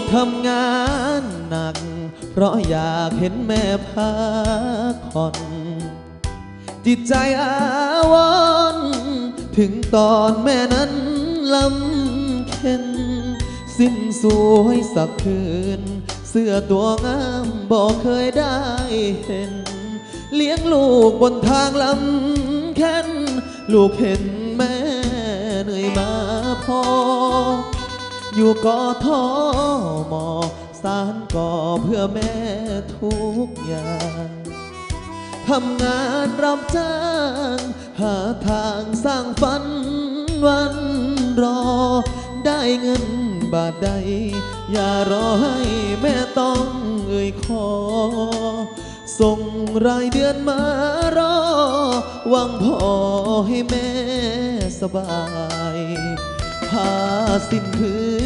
กทำงานหนัก เพราะอยากเห็นแม่พักผ่อน จิตใจอาวรถึงตอนแม่นั้นลำเค็น สิ้นสวยสักคืน เสื้อตัวงามบอกเคยได้เห็น เลี้ยงลูกบนทางลำแค้นลูกเห็นแม่เหนื่อยมาพอ อยู่กอทอมอสารก่อเพื่อแม่ทุกอย่างทำงานรับจ้าง หาทางสร้างฝันวันรอ ได้เงินบาทใด อย่ารอให้แม่ต้องเอ่ยขอ ส่งรายเดือนมารอหวังพอให้แม่สบาย พาสิ้นคืน